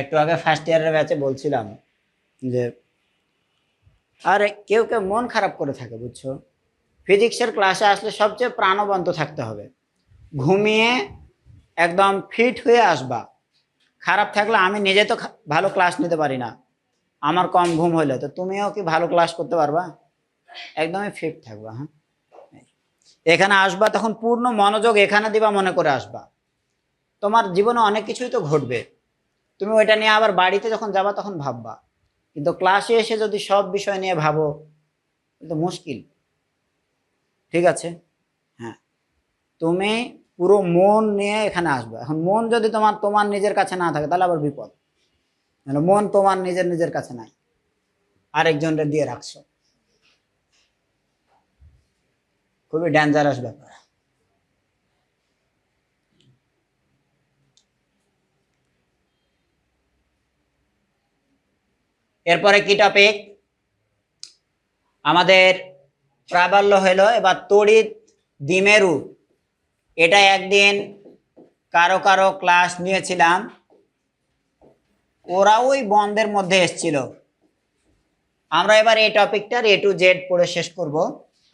একটু আগে ফার্স্ট ইয়ারের ব্যাচে বলছিলাম যে, আরে কেউ কেউ মন খারাপ করে থাকে, বুঝছ? ফিজিক্সের ক্লাসে আসলে সবচেয়ে প্রাণবন্ত থাকতে হবে। ঘুমিয়ে একদম ফিট হয়ে আসবা। খারাপ থাকলে আমি নিজে তো ভালো ক্লাস নিতে পারি না। আমার কম ঘুম হইলে, তো তুমিও কি ভালো ক্লাস করতে পারবা? একদমই ফিট থাকবা হ্যাঁ? এখানে আসবা, তখন পূর্ণ মনোযোগ এখানে দিবা, মনে করে আসবা। তোমার জীবনে অনেক কিছুই তো ঘটবে। তুমি ওইটা নিয়ে আবার বাড়িতে যখন যাবা তখন ভাববা। কিন্তু ক্লাসে এসে যদি সব বিষয় নিয়ে ভাবো তো মুশকিল। ঠিক আছে? হ্যাঁ। তুমি পুরো মন নিয়ে এখানে আসবে। এখন মন যদি তোমার তোমার নিজের কাছে না থাকে, তাহলে আবার বিপদ। মানে মন তোমার নিজের নিজের কাছে নাই। আরেকজনকে দিয়ে রাখছো। খুবই ডেঞ্জারাস ব্যাপার। এরপরে কি টপিক আমাদের প্রাবল্য হলো, এবার তড়িৎ দ্বিমেরু। এটা একদিন কারও কারও ক্লাস নিয়েছিলাম। ওরা ওই বন্ধের মধ্যে এসছিল। আমরা এবার এই টপিকটার এ টু জেড পড়ে শেষ করব।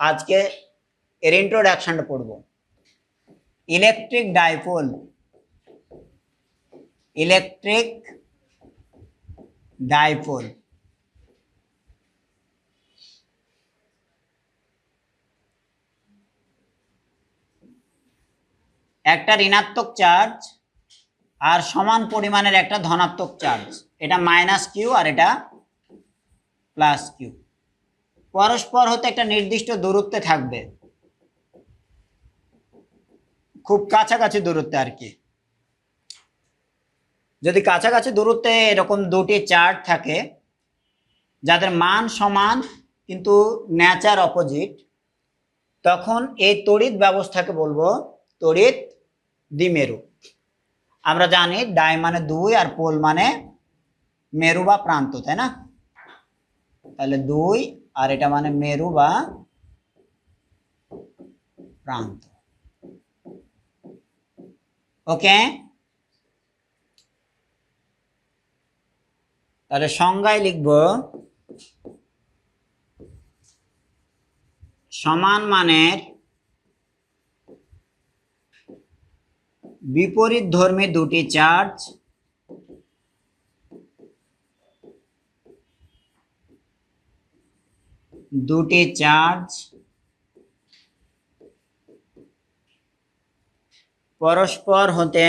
আজকে এর ইন্ট্রোডাকশনটা পড়ব। ইলেকট্রিক ডাইপোল ইলেকট্রিক ডাইপোল একটা ঋণাত্মক চার্জ আর সমান পরিমাণের একটা ধনাত্মক চার্জ। এটা মাইনাস কিউ আর এটা প্লাস কিউ পরস্পর হতে একটা নির্দিষ্ট দূরত্বে থাকবে। খুব কাছাকাছি দূরত্বে আর কি। যদি কাছাকাছি দূরত্বে এরকম দুটি চার্জ থাকে, যাদের মান সমান কিন্তু ন্যাচার অপোজিট তখন এই তড়িৎ ব্যবস্থাকে বলব তড়িৎ দ্বিমেরু। আমরা জানি ডাই মানে দুই আর পোল মানে মেরু বা প্রান্ত, তাই না? তাহলে দুই আর এটা মানে মেরু বা প্রান্ত। ওকে? তাহলে সংজ্ঞায় লিখব সমান মানের বিপরীত ধর্মী দুটি চার্জ দুটি চার্জ পরস্পর হতে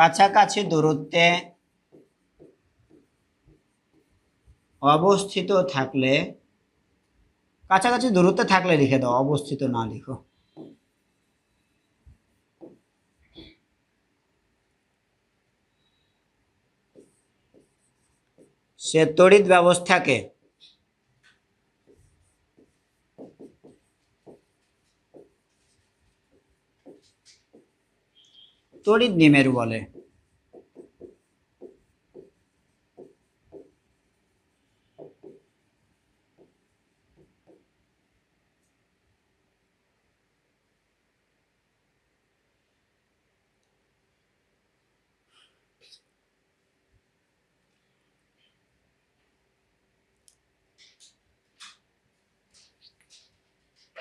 কাছাকাছি দূরত্বে অবস্থিত থাকলে, কাছাকাছি দূরত্বে থাকলে লিখে দাও, অবস্থিত না লিখো। সে তড়িৎ ব্যবস্থাকে তড়িৎ নিমেরু বলে।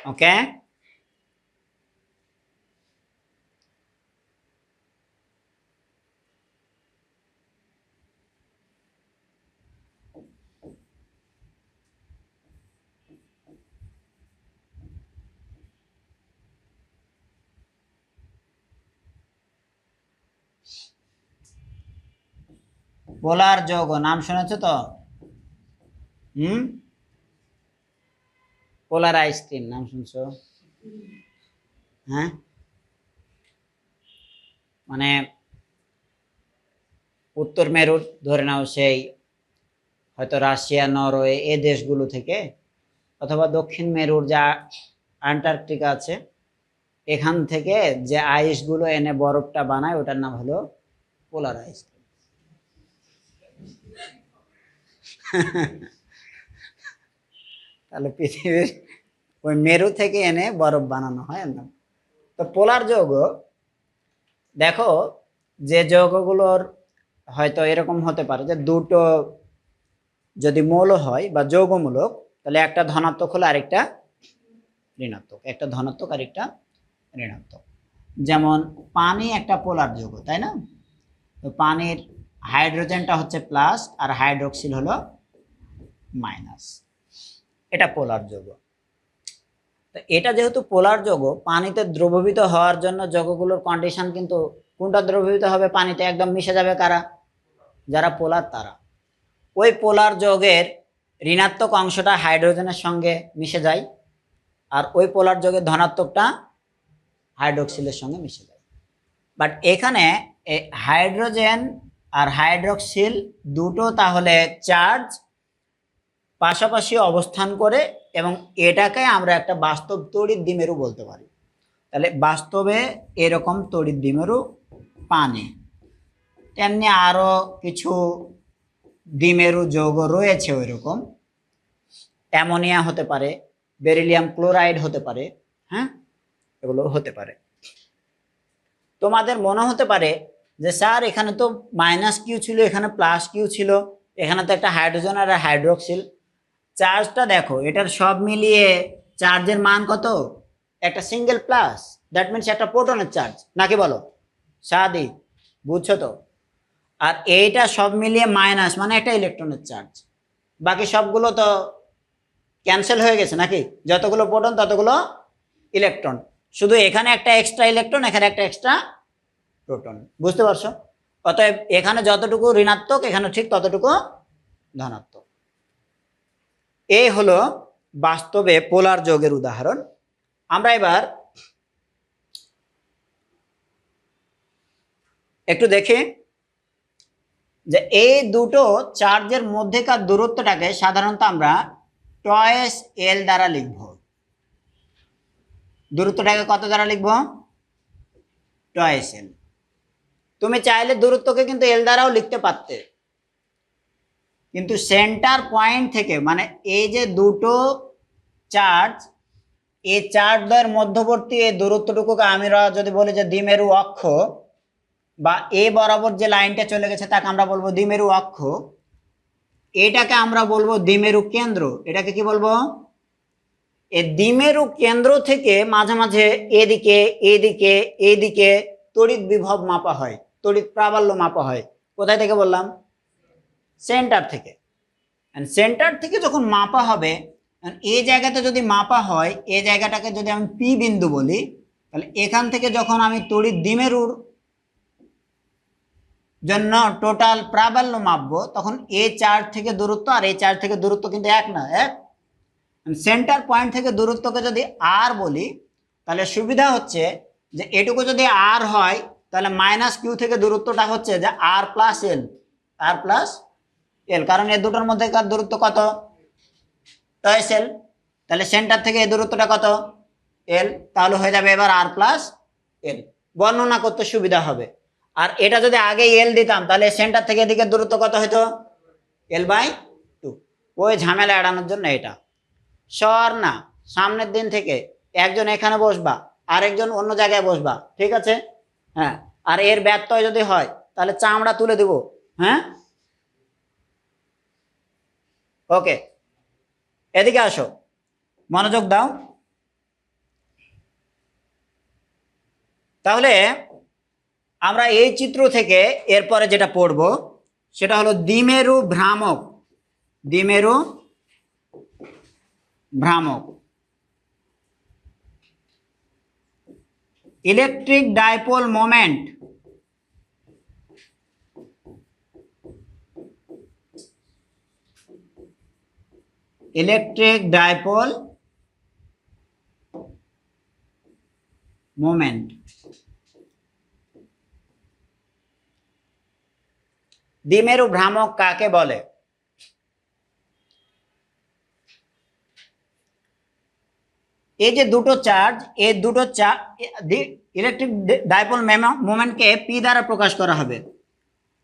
ওকে পোলার যৌগ, নাম শুনেছ তো? হুম? পোলার আইসক্রিম নাম শুনছো? হ্যাঁ? মানে উত্তর মেরুর, ধরে নাও সেই হয়তো রাশিয়া, নরওয়ে, এ দেশগুলো থেকে, অথবা দক্ষিণ মেরুর যা আন্টার্কটিকা আছে, এখান থেকে যে আইসগুলো এনে বরফটা বানায়, ওটার নাম হলো পোলারাইজড তাহলে পৃথিবীর ওই মেরু থেকে এনে বরফ বানানো হয় না তো পোলার যৌগ, দেখো যে যৌগগুলোর হয়তো এরকম হতে পারে যে দুটো যদি মৌল হয় বা যৌগমূলক, তাহলে একটা ধনাত্মক হলে আরেকটা ঋণাত্মক, একটা ধনাত্মক আরেকটা ঋণাত্মক। যেমন পানি একটা পোলার যৌগ, তাই না? তো পানির হাইড্রোজেনটা হচ্ছে প্লাস আর হাইড্রোক্সিল হলো মাইনাস এটা পোলার যৌগ। তো এটা যেহেতু পোলার যৌগ, পানিতে দ্রবীভূত হওয়ার জন্য যৌগগুলোর কন্ডিশন কিন্তু কোনটা দ্রবীভূত হবে? পানিতে একদম মিশে যাবে কারা? যারা পোলার তারা। ওই পোলার যৌগের ঋণাত্মক অংশটা হাইড্রোজেনের সঙ্গে মিশে যায়, আর ওই পোলার যৌগের ধনাত্মকটা হাইড্রোক্সিলের সঙ্গে মিশে যায়। বাট এখানে হাইড্রোজেন আর হাইড্রোক্সিল দুটো তাহলে চার্জ পাশাপাশি অবস্থান করে এবং এটাকে আমরা একটা বাস্তব তড়িৎ দ্বিমেরু বলতে পারি। তাহলে বাস্তবে এরকম তড়িৎ দ্বিমেরু পানি। তেমনি আরও কিছু দ্বিমেরু যৌগ রয়েছে ওই রকম অ্যামোনিয়া হতে পারে, বেরিলিয়াম ক্লোরাইড হতে পারে হ্যাঁ? এগুলো হতে পারে। তোমাদের মনে হতে পারে যে, স্যার, এখানে তো মাইনাস কিউ ছিল, এখানে প্লাস কিউ ছিল, এখানে তো একটা হাইড্রোজেন আর হাইড্রোক্সিল চার্জটা দেখো, এটার সব মিলিয়ে চার্জের মান কত? একটা সিঙ্গেল প্লাস দ্যাট মিনস একটা প্রোটনের চার্জ নাকি বলো? সাদি, বুঝছ তো? আর এইটা সব মিলিয়ে মাইনাস মানে একটা ইলেকট্রনের চার্জ বাকি সবগুলো তো ক্যান্সেল হয়ে গেছে নাকি? যতগুলো প্রোটন ততগুলো ইলেকট্রন শুধু এখানে একটা এক্সট্রা ইলেকট্রন এখানে একটা এক্সট্রা প্রোটন বুঝতে পারছ? অতএব এখানে যতটুকু ঋণাত্মক, এখানে ঠিক ততটুকু ধনাত্মক। এই হলো বাস্তবে পোলার যোগের উদাহরণ। আমরা এবার একটু দেখি যে এই দুটো চার্জের মধ্যেকার দূরত্বটাকে সাধারণত আমরা টয়েস এল দ্বারা লিখব। দূরত্বটাকে কত দ্বারা লিখব? Twice L. তুমি চাইলে দূরত্বকে কিন্তু এল দ্বারাও লিখতে পারতে। কিন্তু সেন্টার পয়েন্ট থেকে মানে এই যে দুটো চার্জ এই চার্জদের মধ্যবর্তী এই দূরত্বটুকুকে আমরা যদি বলি যে দ্বিমেরু অক্ষ, বা এ বরাবর যে লাইনটা চলে গেছে তাকে আমরা বলব দ্বিমেরু অক্ষ। এটাকে আমরা বলব দ্বিমেরু কেন্দ্র। এটাকে কি বলব? এ দ্বিমেরু কেন্দ্র থেকে মাঝে মাঝে এদিকে এদিকে এদিকে, তড়িৎ বিভব মাপা হয়, তড়িৎ প্রাবল্য মাপা হয়। কোথায় থেকে বললাম? সেন্টার থেকে। সেন্টার থেকে যখন মাপা হবে এই জায়গাতে যদি মাপা হয় এই জায়গাটাকে যদি আমি পি বিন্দু বলি, তাহলে এখান থেকে যখন আমি তড়িৎ দ্বিমেরুর জন্য টোটাল প্রাবল্য মাপবো, তখন এ চার্জ থেকে দূরত্ব আর এই চার্জ থেকে দূরত্ব কিন্তু এক না, এক? সেন্টার পয়েন্ট থেকে দূরত্বকে যদি আর বলি, তাহলে সুবিধা হচ্ছে যে এটুকু যদি আর হয়, তাহলে মাইনাস কিউ থেকে দূরত্বটা হচ্ছে যে আর প্লাস এল আর প্লাস এল কারণ এ দুটোর মধ্যেকার দূরত্ব কত? টয়েস এল তাহলে সেন্টার থেকে এই দূরত্বটা কত? এল। তাহলে হয়ে যাবে এবার আর প্লাস এল। বর্ণনা করতে সুবিধা হবে। আর এটা যদি আগে এল দিতাম, তাহলে সেন্টার থেকে এদিকে দূরত্ব কত হতো এল বাই টু। ওই ঝামেলা এড়ানোর জন্য এটা। সর না সামনের দিন থেকে একজন এখানে বসবা, আরেকজন অন্য জায়গায় বসবা, ঠিক আছে? হ্যাঁ। আর এর ব্যত্যয় যদি হয়, তাহলে চামড়া তুলে দেব। হ্যাঁ? ওকে এদিকে আসো। মনোযোগ দাও। তাহলে আমরা এই চিত্র থেকে এরপরে যেটা পড়ব, সেটা হলো দ্বিমেরু ভ্রামক। দ্বিমেরু ভ্রামক। Electric dipole moment. Electric dipole moment দ্বিমেরু ভ্রামক কাকে বলে? এই যে দুটো চার্জ, এই দুটো চার্জ ইলেকট্রিক ডাইপোল মোমেন্টকে পি দ্বারা প্রকাশ করা হবে।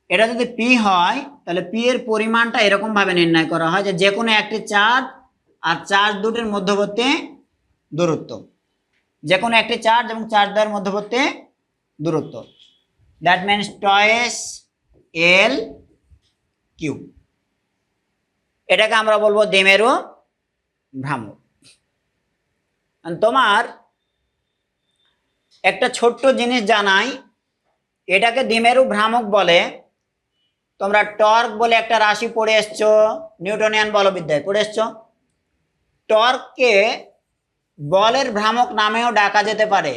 এটা যদি পি হয়, তাহলে পি এর পরিমাণটা এরকম ভাবে নির্ণয় করা হয় যে যে কোনো একটি চার্জ আর চার্জ দুটির মধ্যবর্তী দূরত্ব। যে কোনো একটি চার্জ এবং চার্জ দ্বয়ের মধ্যবর্তী দূরত্ব। That means twice L Q এটাকে আমরা বলব দ্বিমেরু ভ্রামক। তোমার একটা ছোট্ট জিনিস জানাই, এটাকে দ্বিমেরু ভ্রামক বলে। তোমরা টর্ক বলে একটা রাশি পড়ে এসছো, নিউটনিয়ান বলবিদ্যায় পড়ে এসছো। টর্ককে বলের ভ্রামক নামেও ডাকা যেতে পারে।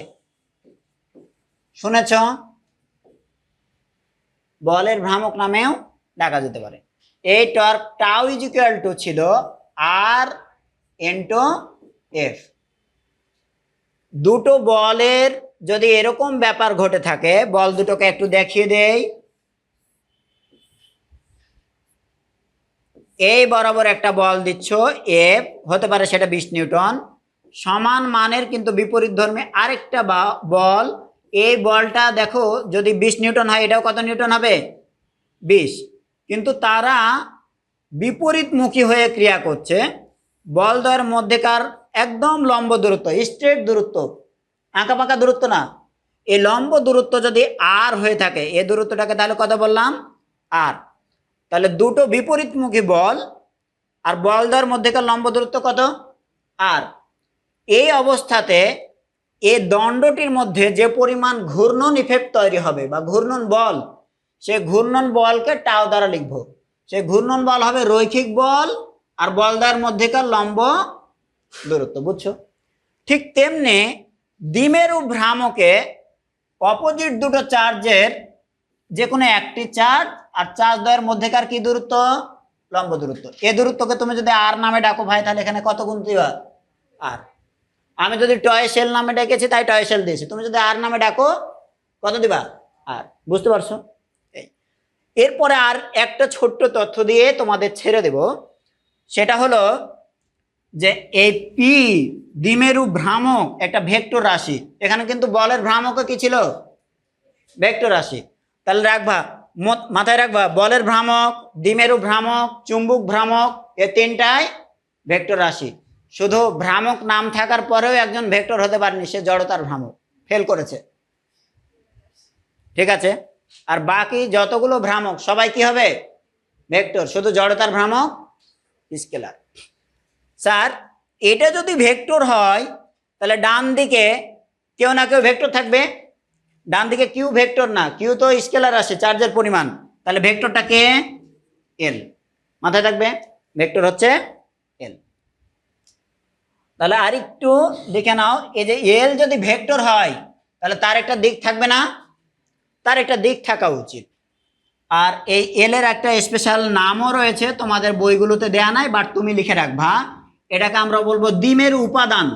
শুনেছ? বলের ভ্রামক নামেও ডাকা যেতে পারে। এই torque tau is equal to ছিল আর ইন্টু এফ দুটো বলের যদি এরকম ব্যাপার ঘটে থাকে, বল দুটোকে একটু দেখিয়ে দেই। এই বরাবর একটা বল দিচ্ছ এফ হতে পারে সেটা বিশ নিউটন। সমান মানের কিন্তু বিপরীত ধর্মে আরেকটা বল। এই বলটা দেখো, যদি বিশ নিউটন হয়, এটাও কত নিউটন হবে? বিশ। কিন্তু তারা বিপরীতমুখী হয়ে ক্রিয়া করছে। বল দ্বয়ের মধ্যেকার একদম লম্ব দূরত্ব স্ট্রেট দূরত্ব। আঁকা পাকা দূরত্ব না। এই লম্ব দূরত্ব যদি আর হয়ে থাকে, এই দূরত্বটাকে তাহলে কত বললাম? আর তাহলে দুটো বিপরীতমুখী বল আর বল দ্বয়ের মধ্যেকার লম্ব দূরত্ব কত? আর। এই অবস্থাতে এ দণ্ডটির মধ্যে যে পরিমাণ ঘূর্ণন ইফেক্ট তৈরি হবে বা ঘূর্ণন বল, সে ঘূর্ণন বলকে টাও দ্বারা লিখব। সে ঘূর্ণন বল হবে রৈখিক বল আর বল দ্বয়ের মধ্যেকার লম্ব দূরত্ব, বুঝছ? ঠিক তেমনি দ্বিমেরু ভ্রামকে অপোজিট দুটো চার্জের যে কোনো একটি চার্জ আর চার্জ দ্বয়ের মধ্যেকার কি দূরত্ব? লম্ব দূরত্ব। এ দূরত্বকে তুমি যদি আর নামে ডাকো ভাই, তাহলে এখানে কত গুণ দিবা আর আমি যদি টয় সেল নামে ডেকেছি, তাই টয় সেল দিয়েছি। তুমি যদি আর নামে ডাকো, কত দিবা? আর বুঝতে পারছ? এই। এরপরে আর একটা ছোট্ট তথ্য দিয়ে তোমাদের ছেড়ে দেব। সেটা হলো যে এই পি দ্বিমেরু ভ্রামক একটা ভেক্টর রাশি। এখানে কিন্তু বলের ভ্রামকও কি ছিল? ভেক্টর রাশি। তাহলে রাখবা মাথায় রাখবা, বলের ভ্রামক দ্বিমেরু ভ্রামক, চুম্বুক ভ্রামক, এ তিনটাই ভেক্টর রাশি। শুধু ভ্রামক নাম থাকার পরেও একজন ভেক্টর হতে পারেনি, সে জড়তার ভ্রামক, ফেল করেছে। ঠিক আছে? আর বাকি যতগুলো ভ্রামক, সবাই কি হবে? ভেক্টর, শুধু জড়তার ভ্রামক, স্কেলার। স্যার, এটা যদি ভেক্টর হয়, তাহলে ডান দিকে কেউ না কেউ ভেক্টর থাকবে। ডান দিকে কিউ ভেক্টর না কিউ তো স্কেলার আসে চার্জের পরিমাণ। তাহলে ভেক্টরটা কে? এল মাথায় থাকবে? ভেক্টর হচ্ছে এল তাহলে আরেকটু দেখে নাও, এই যে এল যদি ভেক্টর হয়, তাহলে তার একটা দিক থাকবে না, তার একটা দিক থাকা উচিত। আর এই এল এর একটা স্পেশাল নামও রয়েছে, তোমাদের বইগুলোতে দেয়া নাই বাট তুমি লিখে রাখবা। এটাকে আমরা বলব দ্বিমেরু উপাদান।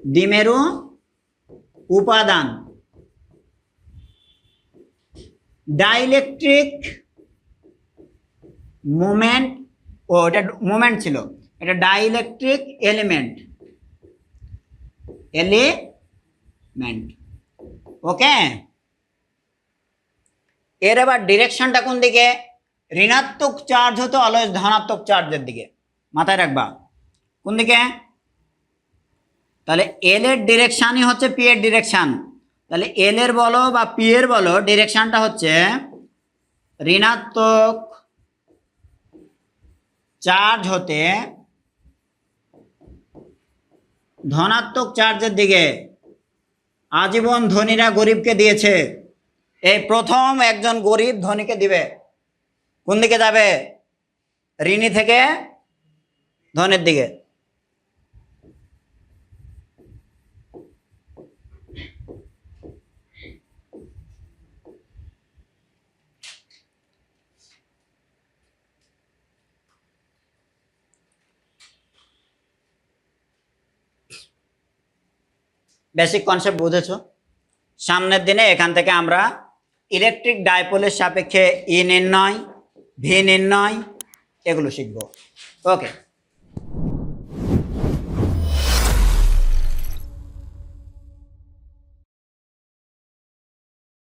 দ্বিমেরু উপাদান। ডাইলেকট্রিক মোমেন্ট ও, এটা মোমেন্ট ছিল। এটা ডাইলেকট্রিক এলিমেন্ট এলিমেন্ট ওকে? এর এবার ডিরেকশনটা কোন দিকে? ঋণাত্মক চার্জ হতো অলওয়েজ ধনাত্মক চার্জের দিকে। মাথায় রাখবা। কোন দিকে? তাহলে এল এর ডিরেকশানই হচ্ছে পি এর ডিরেকশান তাহলে এল এর বলো বা পি এর বলো ডিরেকশানটা হচ্ছে ঋণাত্মক চার্জ হতে ধনাত্মক চার্জের দিকে। আজীবন ধনীরা গরিবকে দিয়েছে। এই প্রথম একজন গরিব ধনীকে দিবে। কোন দিকে যাবে? ঋণী থেকে ধনের দিকে। বেসিক কনসেপ্ট বুঝেছ? সামনের দিনে এখান থেকে আমরা ইলেকট্রিক ডাইপোলের সাপেক্ষে ই নির্ণয় ভি নির্ণয়, এগুলো শিখব। ওকে